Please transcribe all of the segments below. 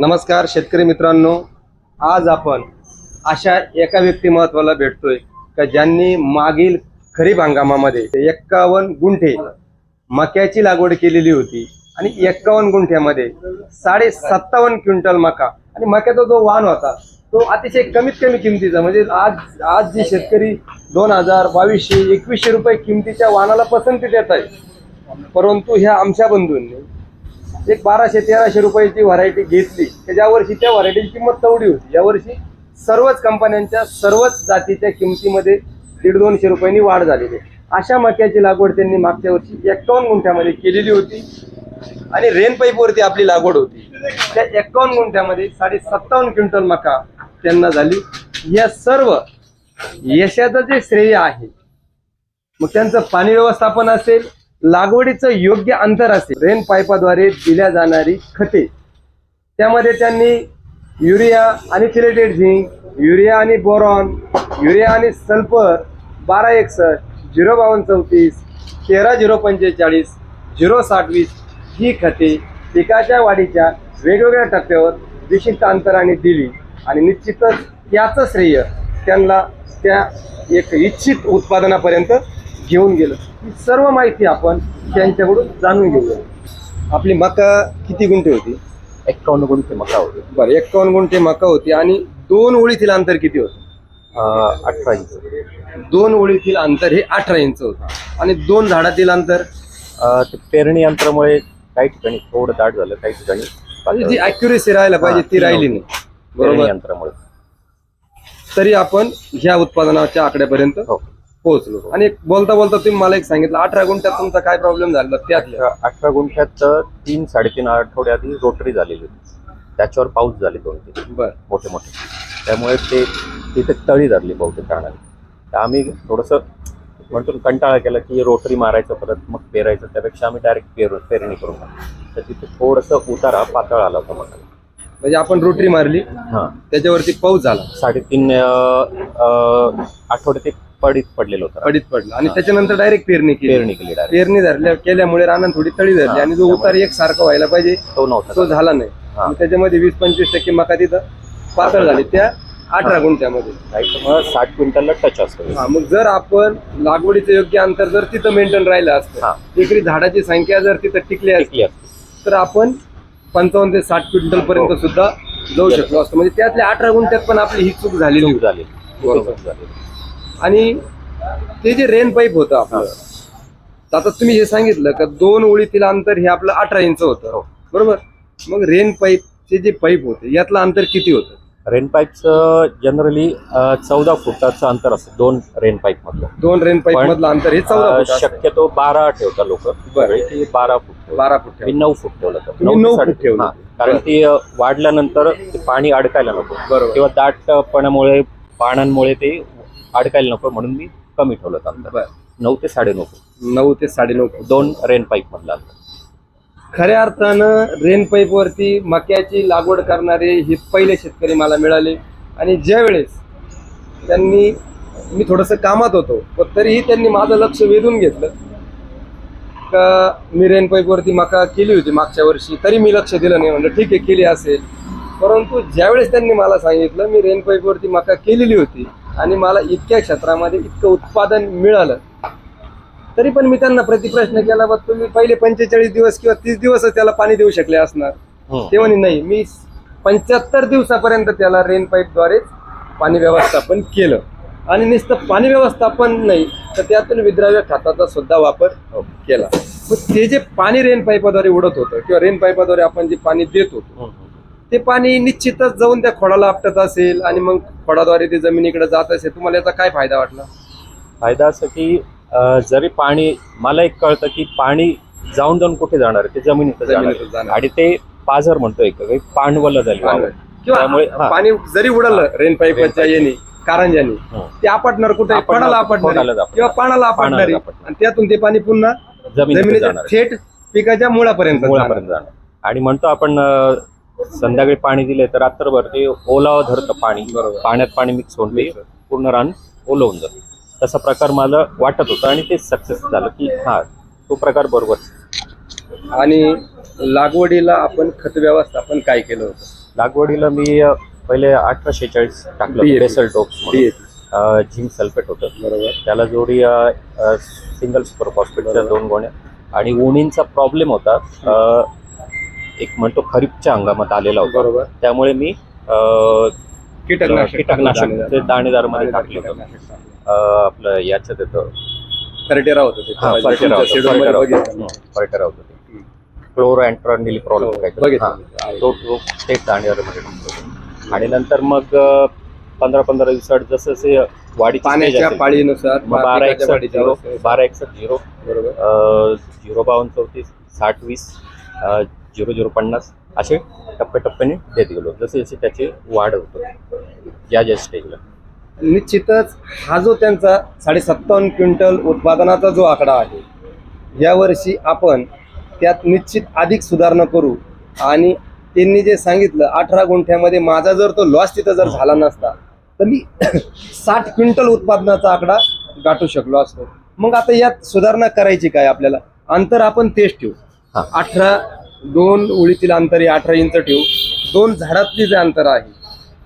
नमस्कार शेतकरी मित्रांनो. आज आपण अशा एका व्यक्तिमत्वाला भेटतोय का ज्यांनी मागील खरीप हंगामामध्ये एक्कावन्न गुंठे मक्याची लागवड केलेली होती आणि एक्कावन्न गुंठ्यामध्ये साडे सत्तावन्न क्विंटल मका. आणि मक्याचा जो वाण होता तो अतिशय कमीत कमी किमतीचा म्हणजे आज आज जे शेतकरी दोन हजार बावीसशे एकवीसशे रुपये किमतीच्या वाणाला पसंती देत आहे. परंतु ह्या आमच्या बंधूंनी एक बाराशे तेराशे रुपयाची व्हरायटी घेतली. त्या वर्षी त्या व्हरायटीची किंमत तेवढी होती. यावर्षी सर्वच कंपन्यांच्या सर्वच जातीच्या किमतीमध्ये दीड दोनशे रुपयांनी वाढ झालेली आहे. अशा मक्याची लागवड त्यांनी मागच्या वर्षी एक्कावन्न गुंठ्यामध्ये केलेली होती. आणि रेन पाईपवरती आपली लागवड होती. त्या एक्कावन्न गुंठ्यामध्ये साडे सत्तावन्न क्विंटल मका त्यांना झाली. या सर्व यशाचं जे श्रेय आहे मग त्यांचं पाणी व्यवस्थापन असेल लागवडीचं योग्य अंतर असेल रेन पाईपाद्वारे दिल्या जाणारी खते. त्यामध्ये त्यांनी युरिया आणि सिलेटेड झिंक युरिया आणि बोरॉन युरिया आणि सल्फर बारा एकसष्ट झिरो बावन्न चौतीस तेरा झिरो पंचेचाळीस झिरो सातवीस ही खते पिकाच्या वाढीच्या वेगवेगळ्या टप्प्यावर विशिष्ट अंतराने दिली. आणि निश्चितच याचं श्रेय त्यांना त्या एक इच्छित उत्पादनापर्यंत घेऊन गेलं. ही सर्व माहिती आपण त्यांच्याकडून जाणून घेऊया. आपली मका किती गुंठे होती? एक्कावन्न गुंठे मका होते. बरं एक्कावन्न गुंठे मका होती आणि दोन ओळीतील अंतर किती होतं? अठरा इंच. दोन ओळीतील अंतर हे अठरा इंच होतं. आणि दोन झाडातील अंतर? ते पेरणी यंत्रामुळे काही ठिकाणी थोडं दाट झालं काही ठिकाणी म्हणजे जी अॅक्युरेसी राहायला पाहिजे ती राहिली. नाही. बरोबर? यंत्रामुळे. तरी आपण ह्या उत्पादनाच्या आकड्यापर्यंत हो. पोहोचलो. आणि बोलता बोलता तुम्ही मला एक सांगितलं अठरा गुंठ्यात तुमचा काय प्रॉब्लेम झाला? त्यातल्या अठरा अठरा गुंठ्यात तीन साडेतीन आठवड्या आधी रोटरी झालेली होती. त्याच्यावर पाऊस झाले दोन तीन. बर. मोठे मोठे. त्यामुळे ते तिथे तळी धरली बहुतेक राहणार तर आम्ही थोडंसं म्हणतो ना, कंटाळा केला की रोटरी मारायचं परत मग पेरायचं. त्यापेक्षा आम्ही डायरेक्ट पेर पेरणी करून टाकली. तर तिथे थोडंसं उतारा पातळ आला होता मग म्हणजे आपण रोटरी मारली हां. त्याच्यावरती पाऊस झाला. साडेतीन अं, अं, आठवडे ते पडीत पडलेलं होतं. पडीत पडला. आणि त्याच्यानंतर डायरेक्ट पेरणी केली. पेरणी केली डायरेक्ट पेरणी धरल्या केल्यामुळे रानात थोडी तळी धरली आणि जो उतार एक सारखा व्हायला पाहिजे तो नव्हता. तो झाला नाही. हा. आणि त्याच्यामध्ये वीस पंचवीस टक्के मका तिथं पातळ झाली. त्या अठरा गुंठ्यामध्ये. नाही तर मग साठ क्विंटलला टच असतो. हा मग जर आपण लागवडीचं योग्य अंतर जर तिथं मेंटेन राहिलं हा. असतं एकरी झाडाची संख्या जर तिथं टिकली असती असते. तर आपण पंचावन्न ते साठ क्विंटल पर्यंत. सुद्धा जाऊ शकलो असतो. म्हणजे त्यातल्या अठरा गुंठ्यात पण आपली ही चूक झालेली होती. झाली बरोबर. आणि ते जे रेन पाईप होतं आपलं तर आता तुम्ही हे सांगितलं का दोन ओळीतील अंतर हे आपलं अठरा इंच होतं हो. बरोबर मग रेन पाईपचे जे पाईप होते यातलं अंतर किती होतं रेन पाईपचं जनरली चौदा फुटाचं अंतर असतं दोन रेन पाईप मधलं दोन रेन पाईप मधलं अंतर हे चौदा. शक्यतो बारा ठेवता लोक की बारा फूट. बारा फूट मी नऊ फूट ठेवलं होतं. तुम्ही ते नऊ फूट ठेवलं. कारण ती वाढल्यानंतर ते पाणी अडकायला नको बरोबर. किंवा दाटपणामुळे पाण्यामुळे ते अडकायला नको म्हणून मी कमी ठेवलं अंतर. नऊ ते साडे नऊ. नऊ ते साडेनऊ फूट दोन रेन पाईप मधलं अंतर खऱ्या अर्थानं रेन पाईप वरती मक्याची लागवड करणारे हे पहिले शेतकरी मला मिळाले. आणि ज्या वेळेस त्यांनी मी थोडंसं कामात होतो पण तरीही त्यांनी माझं लक्ष वेधून घेतलं. का मी रेन पाईप वरती मका केली होती मागच्या वर्षी तरी मी लक्ष दिलं नाही. म्हणलं ठीक आहे केली असेल. परंतु ज्यावेळेस त्यांनी मला सांगितलं मी रेन पाईप वरती मका केलेली होती आणि मला इतक्या क्षेत्रामध्ये इतकं उत्पादन मिळालं तरी पण मी त्यांना प्रतिप्रश्न केला बा तुम्ही पहिले पंचेचाळीस दिवस किंवा तीस दिवसच त्याला पाणी देऊ शकले असणार हम्म. ते म्हणे नाही मी पंच्याहत्तर दिवसापर्यंत त्याला रेन पाईपद्वारे पाणी व्यवस्थापन केलं आणि नुसतं पाणी व्यवस्थापन नाही तर त्यातून विद्राव्य खताचा सुद्धा वापर केला मग ते जे पाणी रेन पाईपाद्वारे उडत होतं किंवा रेन पाईपाद्वारे आपण जे पाणी देत होतो हम्म. ते पाणी निश्चितच जाऊन त्या खोडाला आपटत असेल आणि मग खोडाद्वारे ते जमिनीकडे जात असेल तुम्हाला याचा काय फायदा वाटला फायदा असं की अं, जरी पाणी मला एक कळतं की पाणी जाऊन जाऊन कुठे जाणार आहे? ते जमिनीत जाणार जमिनीतच आहे. जाणार. आणि ते पाझर म्हणतो एक काही पांडवलं झाली वावर. त्यामुळे किंवा हा. पाणी जरी उडलं रेन पाईपच्या Rain येणे कारंजाने हं. ते आपटणार कुठे आपटणार, खोडाला आपटणार खोडालाच आपटणार. किंवा पाण्याला आपटणारी. आणि त्यातून ते पाणी पुन्हा जमिनीत जमिनीच्या जाणार आहे. थेट पिकाच्या मुळापर्यंत मुळापर्यंत जाणार. जाणार आणि म्हणतो आपण अं, संध्याकाळी पाणी दिले तर रात्रभर ते ओलावं धरतं पाणी बरोबर. पाण्यात पाणी मिक्स होऊन ते. पूर्ण रान ओलवून जातं तसा प्रकार मला वाटत होता आणि ते सक्सेस झालं की हा तो प्रकार बरोबर आणि लागवडीला आपण खत व्यवस्थापन काय केलं होतं लागवडीला मी अ, पहिले अठरा शेचाळीस टाकलं DAP. Basal DAP. Zinc sulphate होतं बरोबर त्याला जोडी सिंगल सुपर फॉस्फेटच्या बरोबर. दोन गोण्या आणि उणींचा प्रॉब्लेम होता अ, एक म्हणतो खरीपच्या हंगामात आलेला होता बरोबर त्यामुळे मी अ, कीटकनाशक कीटकनाशक ते दाणेदारमध्ये दाणेदार टाकलं होतं. अ, आपलं याच्यात येतं फर्टेरा होतं ते. हा, तुमच्या फर्टेरा होतं, schedule मध्ये फर्टेरा बघितलं. होतं. हं, फर्टेरा होतं ते क्लोरो अँट्रॉनिल प्रॉब्लेम हो, काहीतरी बघितलं. आहे. तो तो तेच दाणेदारमध्ये टाकतो आणि नंतर मग पंधरा पंधरा दिवसात जसं जसे stage पाण्याच्या पाळीनुसार मग बारा पिकाच्या एकसष्ट वाढीच्या झिरो अवस्थेनुसार. बारा एकसष्ट झिरो बरोबर अ, झिरो बावन्न चौतीस साठ वीस अ, झिरो झिरो पन्नास असे टप्प्याटप्प्याने देत गेलो. जसे जसे त्याची वाढ होतो या ज्या स्टेजला निश्चितच हा जो त्यांचा साडे सत्तावन्न क्विंटल उत्पादनाचा जो आकडा आहे यावर्षी आपण त्यात निश्चित अधिक सुधारणा करू. आणि त्यांनी जे सांगितलं अठरा गुंठ्यामध्ये माझा जर तो लॉस तिथं जर झाला नसता तर मी साठ क्विंटल उत्पादनाचा आकडा गाठू शकलो असतो. मग आता यात सुधारणा करायची काय आपल्याला? अंतर आपण तेच ठेवू. अठरा दोन ओळीतील अंतर हे अठरा इंच ठेवू. दोन झाडातली जे अंतर आहे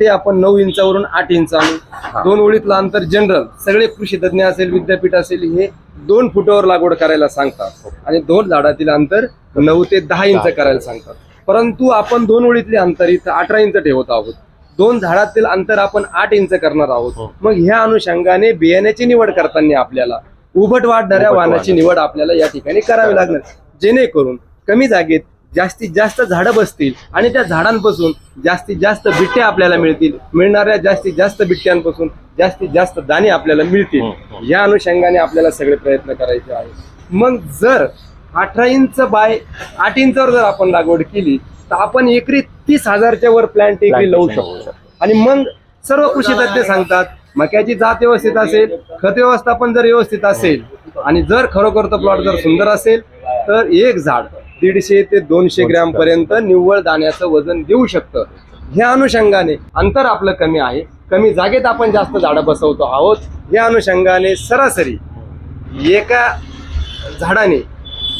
ते आपण नऊ इंचावरून आठ इंच आणू. दोन ओळीतलं अंतर जनरल सगळे कृषी तज्ञ असेल विद्यापीठ असेल हे दोन फुटावर लागवड करायला सांगतात. आणि दोन झाडातील अंतर नऊ ते दहा इंच करायला सांगतात. परंतु आपण दोन ओळीतले अंतर इथं अठरा इंच ठेवत आहोत. दोन झाडातील अंतर आपण आठ इंच करणार आहोत. हो. मग ह्या अनुषंगाने बियाण्याची निवड करताना आपल्याला उभट वाढणाऱ्या वाहनाची. निवड आपल्याला या ठिकाणी करावी लागणार. जेणेकरून कमी जागेत जास्तीत जास्त झाडं बसतील आणि त्या झाडांपासून जास्तीत जास्त बिट्ट्या आपल्याला मिळतील. मिळणाऱ्या जास्तीत जास्त बिट्ट्यांपासून जास्तीत जास्त दाणे आपल्याला मिळतील. हं, हं. या अनुषंगाने आपल्याला सगळे प्रयत्न करायचे आहेत. मग जर अठरा इंच बाय आठ इंचावर जर आपण लागवड केली तर आपण एकरी तीस हजारच्या वर प्लॅन्ट एकरी लावू शकतो. आणि मग सर्व कृषी तज्ञ सांगतात मक्याची जात व्यवस्थित असेल खत व्यवस्थापन जर व्यवस्थित असेल आणि जर खरोखर तो प्लॉट जर सुंदर असेल तर एक झाड. दीडशे ते दोनशे ग्रॅम पर्यंत निव्वळ दाण्याचं वजन देऊ शकतं. ह्या अनुषंगाने अंतर आपलं कमी आहे. कमी जागेत आपण जास्त झाडं बसवतो आहोत. या अनुषंगाने सरासरी एका झाडाने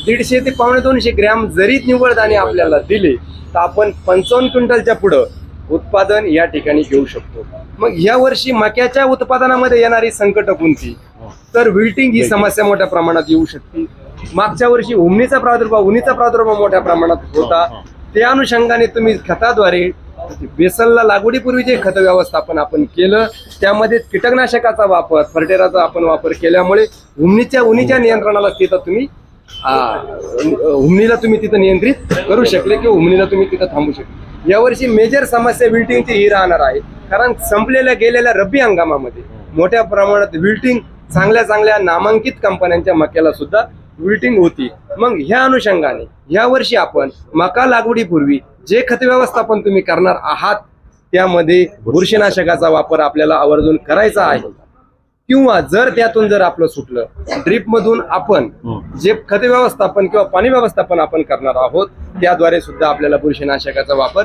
दीडशे ते पावणे दोनशे ग्रॅम जरी निव्वळ दाणे आपल्याला दिले तर आपण पंचावन्न क्विंटलच्या पुढं उत्पादन या ठिकाणी घेऊ शकतो. मग या वर्षी मक्याच्या उत्पादनामध्ये येणारी संकट कोणती? तर विल्टिंग ही समस्या मोठ्या प्रमाणात येऊ शकते. मागच्या वर्षी उमणीचा प्रादुर्भाव उन्हीचा प्रादुर्भाव मोठ्या प्रमाणात होता. त्या अनुषंगाने तुम्ही खताद्वारे बेसनला लागवडीपूर्वी जे खत व्यवस्थापन आपण केलं त्यामध्ये कीटकनाशकाचा वापर फर्टेराचा आपण वापर केल्यामुळे उमणीच्या उन्हीच्या नियंत्रणाला तिथं तुम्ही आ, उमणीला तुम्ही तिथं नियंत्रित करू शकले किंवा उमणीला तुम्ही तिथं थांबू शकले. यावर्षी मेजर समस्या विल्टिंगची ही राहणार आहे. कारण संपलेल्या गेलेल्या रब्बी हंगामामध्ये मोठ्या प्रमाणात विल्टिंग चांगल्या चांगल्या नामांकित कंपन्यांच्या मक्याला सुद्धा विल्टिंग होती. मग ह्या अनुषंगाने ह्या वर्षी आपण मका लागवडीपूर्वी जे खत व्यवस्थापन तुम्ही करणार आहात त्यामध्ये बुरशीनाशकाचा वापर आपल्याला आवर्जून करायचा आहे. किंवा जर त्यातून जर आपलं सुटलं ड्रीप मधून आपण जे खत व्यवस्थापन किंवा पाणी व्यवस्थापन आपण करणार आहोत त्याद्वारे सुद्धा आपल्याला बुरशीनाशकाचा वापर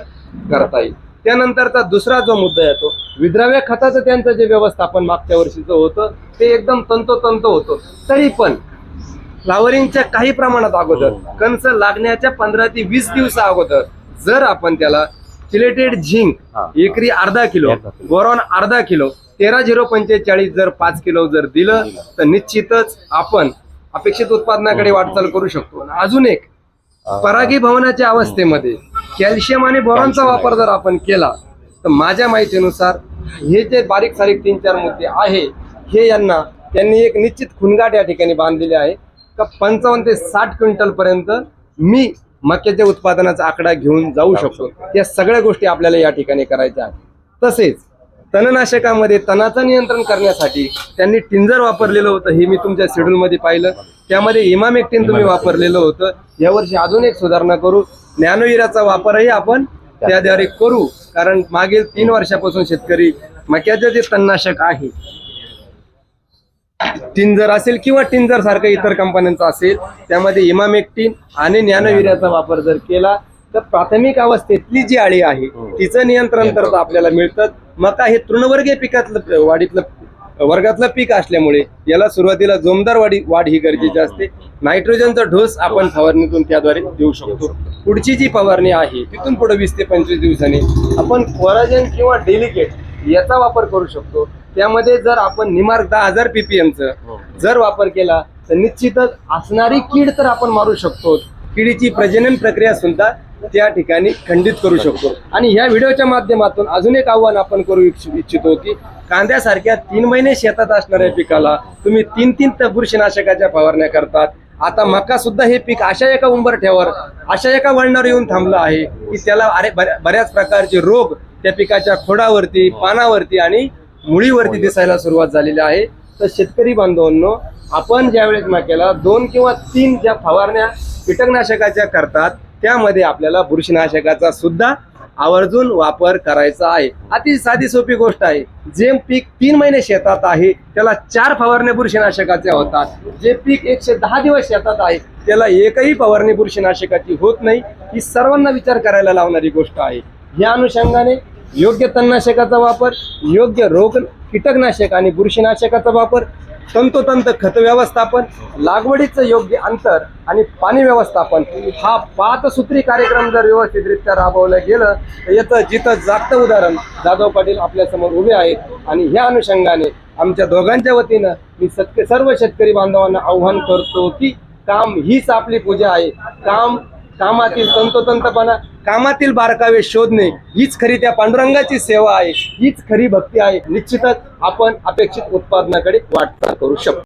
करता येईल. त्यानंतरचा दुसरा जो मुद्दा येतो विद्राव्य खताचं त्यांचं जे व्यवस्थापन मागच्या वर्षीचं होतं ते एकदम तंतोतंत होतं. तरी पण फ्लावरिंगच्या काही प्रमाणात अगोदर. कंस लागण्याच्या पंधरा ते वीस दिवसा अगोदर. जर आपण त्याला चिलेटेड झिंक हा. एकरी अर्धा किलो. बोरॉन अर्धा किलो तेरा झिरो पंचेचाळीस जर पाच किलो जर दिलं तर निश्चितच आपण अपेक्षित उत्पादनाकडे वाटचाल करू शकतो. अजून एक परागीभवनाच्या अवस्थेमध्ये कॅल्शियम आणि बोरॉनचा वापर जर आपण केला तर माझ्या माहितीनुसार हे जे बारीक सारीक तीन चार मुद्दे आहे हे यांना त्यांनी एक निश्चित खुणगाट या ठिकाणी बांधलेली आहे. का पंचावन्न ते साठ क्विंटल पर्यंत मी मक्याच्या उत्पादनाचा आकडा घेऊन जाऊ शकतो. या सगळ्या गोष्टी आपल्याला या ठिकाणी करायच्या आहेत. तसेच तणनाशकामध्ये तणाचं नियंत्रण करण्यासाठी त्यांनी टिंजर वापरलेलं होतं हे मी तुमच्या शेड्यूल मध्ये पाहिलं. त्यामध्ये इमामेक्टिन तुम्ही वापरलेलं होतं. यावर्षी अजून एक सुधारणा करू. नॅनोयुरियाचा वापरही आपण त्याद्वारे करू. कारण मागील तीन वर्षापासून शेतकरी मक्याचं जे तणनाशक आहे टिंजर असेल किंवा टिंजर सारखं इतर कंपन्यांचं असेल त्यामध्ये इमामेक्टिन आणि नॅनोयुरियाचा वापर जर केला तर प्राथमिक अवस्थेतली जी आळी आहे तिचं नियंत्रण तर आपल्याला मिळतं. मका हे तृणवर्गीय पिकातलं वाढीतलं वर्गातलं पीक असल्यामुळे याला सुरुवातीला जोमदार वाढी वाढ ही गरजेची असते. नायट्रोजनचा ढोस आपण फवारणीतून त्याद्वारे देऊ शकतो. पुढची जी फवारणी आहे तिथून पुढे वीस ते पंचवीस दिवसांनी आपण कोराजन किंवा डेलिकेट याचा वापर करू शकतो. त्यामध्ये जर आपण निमार्क दहा हजार पीपीएमचं जर वापर केला तर निश्चितच असणारी कीड तर आपण मारू शकतो. किडीची प्रजनन प्रक्रिया सुद्धा त्या ठिकाणी खंडित करू शकतो. आणि ह्या व्हिडिओच्या माध्यमातून अजून एक आव्हान आपण करू इच्छ- इच्छितो की कांद्यासारख्या तीन महिने शेतात असणाऱ्या पिकाला तुम्ही तीन तीन त- बुरशीनाशकाच्या फवारण्या करतात. आता मका सुद्धा हे पीक अशा एका उंबरठ्यावर अशा एका वळणावर येऊन थांबलं आहे की त्याला अरे बऱ्या- बऱ्याच प्रकारचे रोग त्या पिकाच्या खोडावरती पानावरती आणि मुळीवरती दिसायला सुरुवात झालेली आहे. तर शेतकरी बांधवांनो आपण ज्यावेळेस मक्याला दोन किंवा तीन ज्या फवारण्या कीटकनाशकाच्या करतात त्यामध्ये आपल्याला बुरशीनाशकाचा सुद्धा आवर्जून वापर करायचा आहे. अति साधी सोपी गोष्ट आहे. जे पीक तीन महिने शेतात आहे त्याला चार फवारण्या बुरशीनाशकाच्या होतात. जे पीक एकशे दहा दिवस शेतात आहे त्याला एकही फवारणी बुरशीनाशकाची होत नाही. ही सर्वांना विचार करायला लावणारी गोष्ट आहे. या अनुषंगाने योग्य तणनाशकाचा वापर योग्य रोग कीटकनाशक आणि बुरशीनाशकाचा वापर तंतोतंत खत व्यवस्थापन लागवडीचं योग्य अंतर आणि पाणी व्यवस्थापन हा पाच सूत्री कार्यक्रम जर व्यवस्थितरित्या राबवलं गेलं तर याचं जिथं जागतं उदाहरण जाधव पाटील आपल्यासमोर उभे आहेत आणि ह्या अनुषंगाने आमच्या दोघांच्या वतीनं मी सत्य सर्व शेतकरी बांधवांना आव्हान करतो की काम हीच आपली पूजा आहे. काम कामातील तंतोतंतपणा कामातील बारकावे शोधणे हीच खरी त्या पांडुरंगाची सेवा आहे हीच खरी भक्ती आहे. निश्चितच आपण अपेक्षित उत्पादनाकडे वाटचाल करू शकतो.